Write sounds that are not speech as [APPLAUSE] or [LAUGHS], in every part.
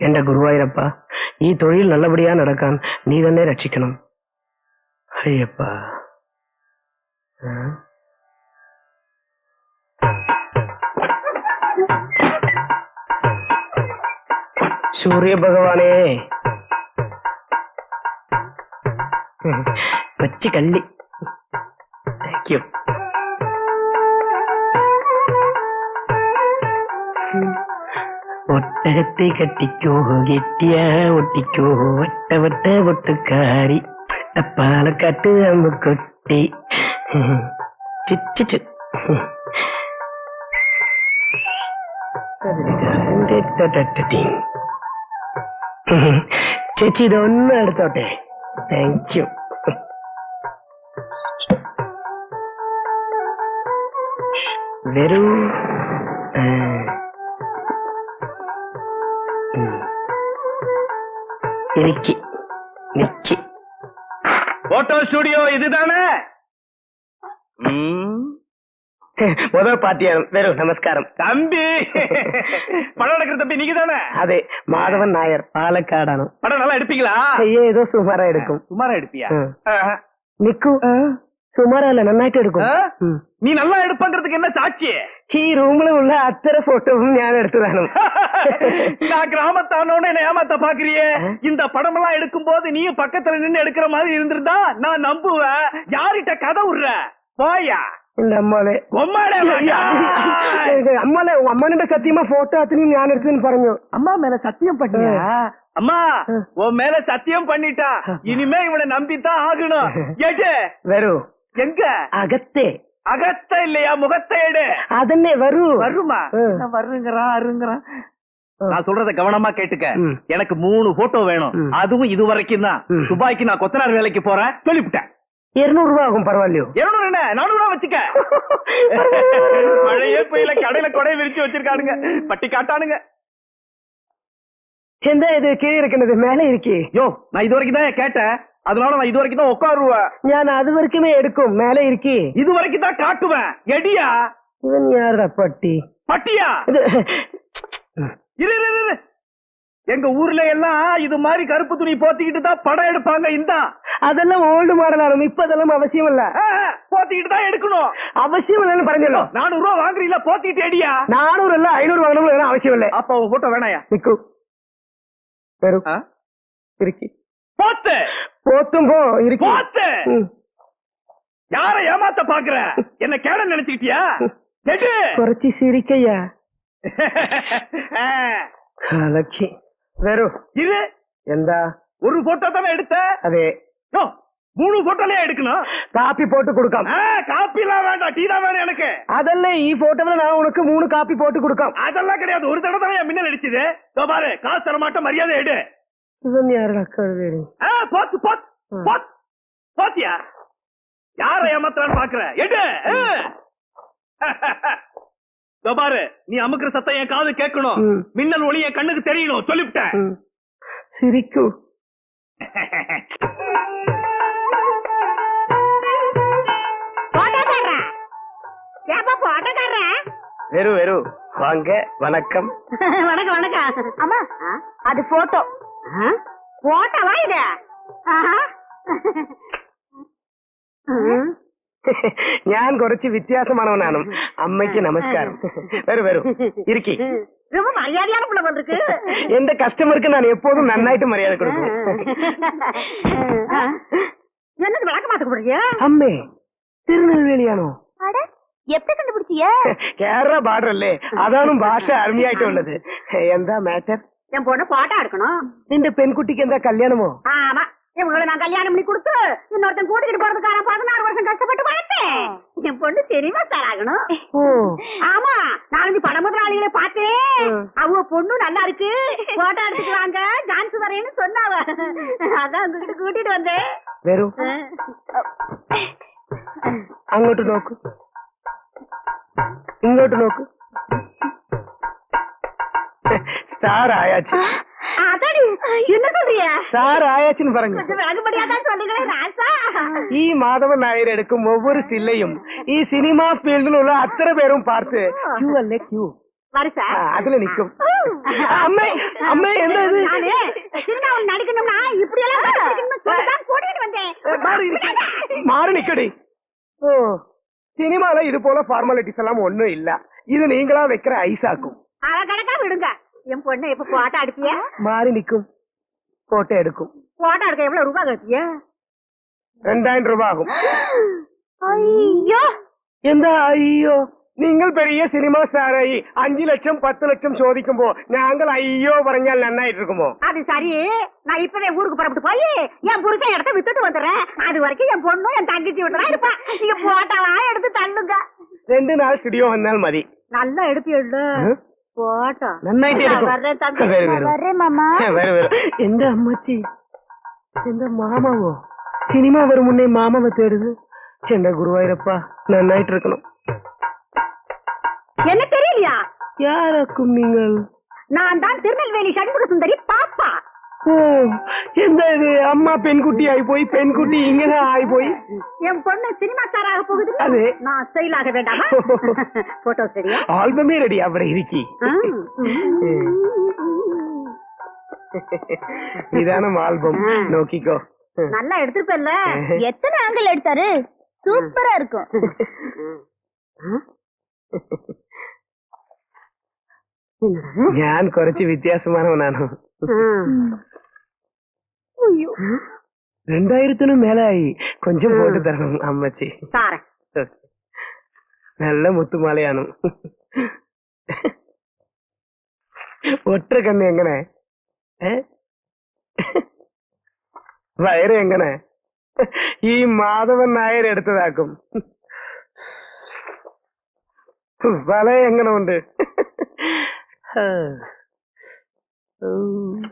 എന്റെ ഗുരുവായൂരപ്പ ഈ തൊഴിൽ നല്ലപടിയാ നടക്കാൻ നീ തന്നെ രക്ഷിക്കണം അയ്യപ്പ ആ? സൂര്യ ഭഗവാനേ കൊച്ചു കള്ളി താങ്ക് യു ഒട്ടകത്തെ കെട്ടിക്കോ കെട്ടിയ ഒട്ടിക്കോ വട്ട വട്ട ഒട്ടുകാരി പാലക്കാട്ട് കൊട്ടി ചുച്ചു ഇതൊന്നും എടുത്തോട്ടെ. താങ്ക് യു വരൂ ரிக்கி ரிக்கி போட்டோ ஸ்டுடியோ இதுதானே? முதல் பாத்தியாரம் வெறும் நமஸ்காரம். தம்பி! படம் எடுக்கிற தம்பி நீங்க தானே அதே மாதவன் நாயர் பாலக்காடானும் படம் நல்லா எடுப்பீங்களா? ஏதோ சுமாரா எடுக்கும். சுமாரா எடுப்பியா? நிக்கு சுமாரா இல்ல நன்னாயிட்டு எடுக்கும். நீ நல்லா எடுப்பங்கிறதுக்கு என்ன சாட்சி? ഈ റൂമിലുള്ള അത്തര ഫോട്ടോവും ഞാൻ എടുത്തതാണ് நான் கிராமத்தானோன்னு என்ன ஏமாத்த பாக்குறியே இந்த படம் எல்லாம் எடுக்கும் போது நீயும் பக்கத்துல நின்னு எடுக்கிற மாதிரி இருந்திருந்தா நான் நம்புவேன் யார்கிட்ட கதை விடுற போயா എന്റെ അമ്മോളെ உம்மாடே வாயா. അമ്മോളെ അമ്മന്റെ സത്യമാ ഫോട്ടോ അത്രയും ഞാൻ എടുത്തെന്ന് പറഞ്ഞു அம்மா மேல சத்தியம் பண்ணியா அம்மா ம். உன் மேல சத்தியம் பண்ணிட்டா இனிமே இவனை நம்பித்தான் ஆகணும் எடு വരൂ எங்க അകത്തെ அகத்த இல்லையா? முகத்தை எடு. அதனே வரும்? வருமா வருங்கிறா அருங்கிறான் நான் சொல்றத கவனமா கேட்டுக்க. எனக்கு மூணு போட்டோ வேணும். அதுவும் இது வரைக்கும் தான். துபாய்க்கு நான் கொத்தனார் வேலைக்கு போறேன். சொல்லிவிட்டேன் இருநூறு ரூபா ஆகும் பரவாயில்லையோ? இருநூறு என்ன? நானூறு ரூபா வச்சுக்க. மழையே பெய்யல கடையில கொடை விரிச்சு வச்சிருக்கானுங்க. பட்டி காட்டானுங்க. எந்த இது கீழே இருக்கிறது? மேல இருக்கே. யோ நான் இது வரைக்கும் தான் கேட்டேன். அதனால நான் இது வரைக்கும் தான் உட்காருவேன் ഞാൻ അത് വരയ്ക്കുമേ എടുക്കും മേലെ ഇരിക്കേ இது வரைக்கும் தான் காட்டுவேன் எடியா ഇവൻ ഞാറുടെ പട്ടി பட்டியா ഇത് இரு இரு, இரு, இரு. எங்க ஊர்ல எல்லாம் இது மாதிரி கருப்பு துணி போத்திக்கிட்டு தான் படம் எடுப்பாங்க இந்தா അതെല്ലാം ഓൾഡ് മോഡലാണ് ഇപ്പൊ അതെല്ലാം ആവശ്യമല്ല ஆ, போத்திக்கிட்டு தான் எடுக்கணும் ആവശ്യമല്ലെന്ന് പറഞ്ഞല്ലോ நானூறு ரூபா வாங்குறீங்களா போத்திட்டு எடியா നാനൂറല്ല അഞ്ഞൂറ് വാങ്ങണം ആവശ്യമല്ലേ அப்ப உன் போட்டோ வேணாயா നിക്കൂ വരൂ ஆ? ഇരിക്കി போத்து. போத்தும் போ இருக்கு. போத்து. யார ஏமாத்த பாக்குற? என்ன கேட நினைச்சுக்கிட்டியா? நெடு. குறைச்சி சிரிக்கையா? லட்சி வெறும் இது எந்த? ஒரு போட்டோ தான் எடுத்த? அதே. மூணு போட்டோலயே எடுக்கணும். காப்பி போட்டு கொடுக்காம. காப்பி எல்லாம் வேண்டாம். டீ தான் வேணும் எனக்கு. அதெல்லாம் ஈ போட்டோல நான் உனக்கு மூணு காப்பி போட்டு கொடுக்காம. அதெல்லாம் கிடையாது. ஒரு தடவை தான் என் முன்ன நடிச்சது பாரு காசு தர மாட்டேன் மரியாதை எடு. இவன் யாரு அக்கழுதேடி போத்து போத்து போத்து. போத்தியா? யார ஏமாத்துறான்னு பாக்குற? எடு [LAUGHS] பாரு நீ அமுக்குற சத்தம் என் காது கேட்கணும். மின்னல் ஒளிய கண்ணுக்கு தெரியணும். சொல்லிவிட்டேன். சிரிக்கும் வெறும் வெறும் வாங்க வணக்கம். [LAUGHS] வணக்கம் வணக்கம். அம்மா அது போட்டோ. போட்டோவா இது ஆஹா. ம். ഞാൻ കുറച്ച് വ്യത്യാസമാണവനാണ് അമ്മയ്ക്ക് നമസ്കാരം വരൂ വരൂ ഇരിക്കി ரொம்ப மரியாதையான பிள்ளை வந்திருக்கு എന്റെ കസ്റ്റമർക്ക് ഞാൻ എപ്പോഴും നന്നായിട്ട് മര്യാദ കൊടുക്കും ஆ. என்னது விளக்க மாத்த போறீங்க അമ്മേ തിരുനെൽവേലിയാണോ அட எப்படி கண்டுபிடிச்சிய കേരള ബാർഡർ അല്ലേ അതാണ് ഭാഷ അരുമയായിട്ടുള്ളത് എന്താ മാറ്റർ என் பொண்ணு பாட்டா எடுக்கணும். இந்த பெண் குட்டிக்கு எந்த கல்யாணமோ ஆமா இவங்களை நான் கல்யாணம் பண்ணி கொடுத்து இன்னொருத்தன் கூட்டிட்டு போறதுக்கான பதினாறு வருஷம் கஷ்டப்பட்டு வளர்த்தேன் என் பொண்ணு தெரியுமா சார் ஆகணும்? ஆமா. நாலஞ்சு படம் முதலாளிகளை பார்த்தேன் அவங்க பொண்ணு நல்லா இருக்கு. போட்டோ எடுத்துக்குவாங்க டான்ஸ் வரேன்னு சொன்னாவ. அதான் உங்ககிட்ட கூட்டிட்டு வந்தேன். வெறும் அங்கோட்டு நோக்கு இங்கோட்டு நோக்கு സ്റ്റാർ ആയാച്ചു அதாடி என்ன சொல்றிய സ്റ്റാർ ആയാച്ചെന്ന് പറഞ്ഞു கொஞ்சம் விளங்குபடியா தான் சொல்லுங்களேன் ராசா ഈ മാധവൻ നായർ എടുക്കും ഒവ്വൊരു സില്ലയും ഈ സിനിമാ ഫീൽഡിലുള്ള അത്ര പേരും പാർത്ത് ക്യൂ അല്ലേ ക്യൂ வருஷா ஆ, அதுல நிக்கும் அம்மே அம்மே என்ன இது நானு சினிமாவில் நடிக்கணும்னா இப்படி எல்லாம் நடிக்கணும்னு சொல்லிதான் கூட்டிட்டு வந்தேன் மாறு நிக்கடி ஓ சினிமால இது போல ஃபார்மாலிட்டிஸ் எல்லாம் ஒண்ணும் இல்ல இது நீங்களா வைக்கிற ஐஸாக்கும் அத கணக்கா விடுங்க என் பொண்ணு இப்ப போட்டோ அடிப்பிய மாறி நிக்கும் போட்டோ எடுக்கும் போட்டோ எடுக்க எவ்வளவு ரூபாய் கட்டிய ரெண்டாயிரம் ரூபாய் ஆகும் ஐயோ എന്താ അയ്യോ നിങ്ങൾ പെരിയ സിനിമ സ്റ്റാറായി അഞ്ചു ലക്ഷം പത്ത് ലക്ഷം ചോദിക്കുമ്പോ ഞങ്ങൾ അയ്യോ പറഞ്ഞാൽ നന്നായിട്ടിരിക്കുമോ அது சரி நான் இப்பவே ஊருக்கு புறப்பட்டு போய் என் புருஷன் இடத்த வித்துட்டு வந்துடுறேன் அது வரைக்கும் என் பொண்ணு என் தங்கச்சி விட்டுறா இருப்பா நீங்க போட்டோவா எடுத்து தள்ளுங்க രണ്ട് നാൾ സ്റ്റുഡിയോ വന്നാൽ മതി நல்லா எடுப்பியுள்ளு [LAUGHS] எந்த அம்மாச்சி? எந்த மாமாவோ? சினிமா வரும் முன்னே மாமாவை தேடுது. என்ன குருவாயிரப்பா நான் தெரியலையா? யாருக்கும் நீங்கள்? நான் தான் திருநெல்வேலி சண்முக சுந்தரி ഓ എന്താ ഇത് അമ്മ പെൺകുട്ടിയായി പോയി പെൺകുട്ടി ഇങ്ങനെ ആയി പോയി என் பொண்ணு சினிமா ஸ்டார் ஆக போகுது அது. நான் செயல் ஆக வேண்டாமா போட்டோ சரியா ആൽബമേ റെഡി അവിടെ ഇരിക്കി ഇതാണ് ആൽബം നോക്കിക്കോ நல்லா எடுத்திருப்பல்ல எத்தனை ஆங்கிள் எடுத்தாரு சூப்பரா இருக்கும் ഞാൻ കുറച്ച് വ്യത്യാസമാനവനാണ് രണ്ടായിരത്തിനും മേലായി കൊഞ്ചം പോട്ട് തരണം അമ്മച്ചി சாரேன் നല്ല മുത്തുമാലയാണ് ഒറ്റ കണ്ണ് എങ്ങനെ ഏ? വയറ് എങ്ങനെ ഈ മാധവൻ നായർ എടുത്തതാക്കും വല എങ്ങനെ ഉണ്ട് என்ன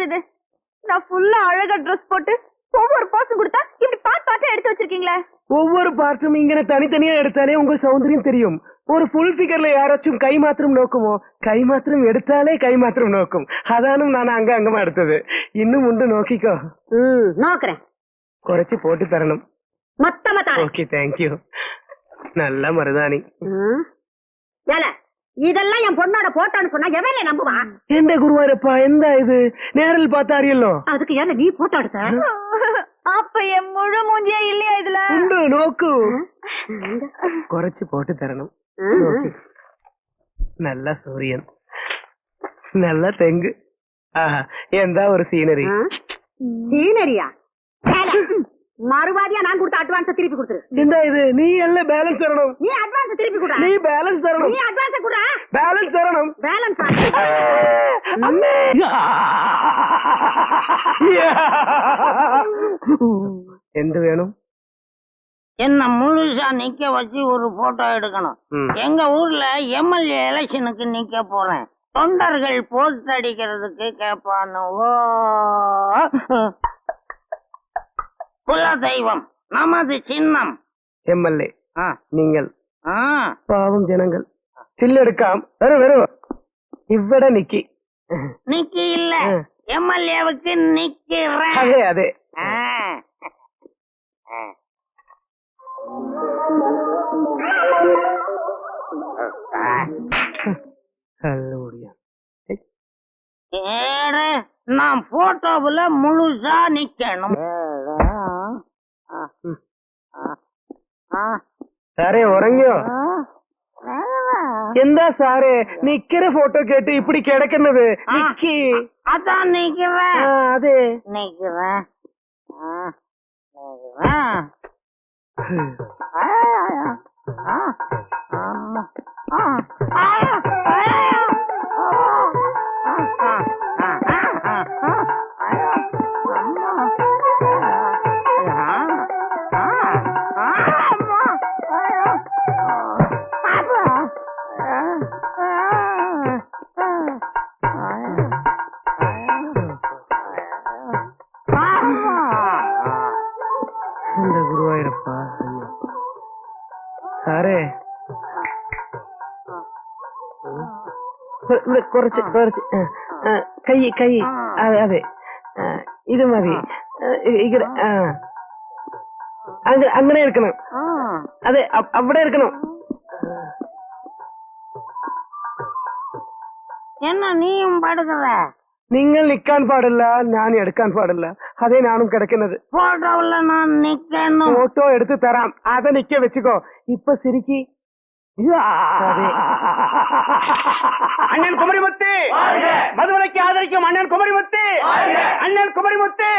சார் நான் ஃபுல்லா அழகா ட்ரெஸ் போட்டு ஒவ்வொரு பாஸும் கொடுத்தா இப்படி பார்ட் பார்ட்டா எடுத்து வச்சிருக்கீங்களே? ஒவ்வொரு பார்ட்டும் இங்கே தனித்தனியா எடுத்தாலே உங்க சௌந்தரியம் தெரியும். ஒரு ஃபுல் ஃபிகர்ல யாராச்சும் கை மாத்திரம் நோக்குமோ கை மாத்திரம் எடுத்தாலே கை மாத்திரம் நோக்கும். அதானும் நான் அங்க அங்கமா எடுத்தது. இன்னும் உண்டு நோக்கிக்கோ. ம் நோக்குறேன். குறைச்சு போட்டு தரணும். மொத்தமா ஓகே தேங்க்யூ நல்ல மருதாணி. ஏல இதெல்லாம் என் பொண்ணோட போட்டோன்னு சொன்னா எவன நம்புவான் எந்த குருவாயிருப்பா? எந்த இது? நேரில் பார்த்து அறியலோ? அதுக்கு ஏன் நீ போட்டோ எடுத்த? அப்ப என் முழு மூஞ்சியா இல்லையா இதுல? உண்டு நோக்கு. குறைச்சு போட்டு தரணும். நல்ல சூரியன். நல்ல தெங்கு. ஆஹா எந்த ஒரு சீனரி? சீனரியா? [LAUGHS] மறுவாதியா நான் கொடுத்த அட்வான்ஸ் திருப்பி கொடுத்துரு എന്താ ഇത് നീ അല്ലേ ബാലൻസ് തരണം நீ அட்வான்ஸ் திருப்பி குடுறா നീ ബാലൻസ് തരണം நீ அட்வான்ஸ் குடுறா ബാലൻസ് തരണം பேலன்ஸ் [LAUGHS] അമ്മേ [LAUGHS] എന്ത് വേണം என்ன முழுசா நிக்க வச்சு ஒரு போட்டோ எடுக்கணும் ம். எங்க ஊர்ல எம்எல்ஏ எலெக்ஷனுக்கு நிக்க போறேன் தொண்டர்கள் போஸ்ட் அடிக்கிறதுக்கு கேட்பானு ஓ குல தெய்வம் நமது சின்னம் എം എൽ എ ஆ, നിങ്ങൾ ஆ. പാവം ജനങ്ങൾ ചില്ലെടുക്കാം വരൂ വരൂ ഇവിടെ നിക്കി நிக்கி இல்ல ம். எம்எல்ஏவுக்கு நிக்கிறேன் അതെ അതെ ஆ. ஆ. കള്ളുകൂടിയാ ஏறு, நான் போட்டோவுல முழுசா நிக்கணும் ஆ, ம். ஆ, ஆ, സാറേ ഉറങ്ങിയോ എന്താ സാറേ നിക്കര ഫോട്ടോ കേട്ട് ഇപ്പിടി കിടക്കുന്നത് നിക്കി അതാ നിക്കവ അതെ നിക്കവ ആ ആ ആ ഇവിടെ കുറച്ച് കുറച്ച് കൈ കൈ അതെ അതെ ഇത് മതി അങ്ങനെ എടുക്കണം അതെ അവിടെ എടുക്കണം എന്നാ നീയും പാടുന്നത് നിങ്ങൾ നിൽക്കാൻ പാടില്ല ഞാൻ എടുക്കാൻ പാടില്ല അതേ ഞാനും കിടക്കുന്നത് ഫോട്ടോയില്ല ഞാൻ നിൽക്കുന്നു ഫോട്ടോ എടുത്ത് തരാം അതെ നിൽക്ക വെച്ചുക്കോ ഇപ്പൊ ശരിക്ക് [LAUGHS] அண்ணன் குமரிமுத்து. மதுரைக்கு ஆதரிக்கும் அண்ணன் குமரிமுத்து. அண்ணன் குமரிமுத்து.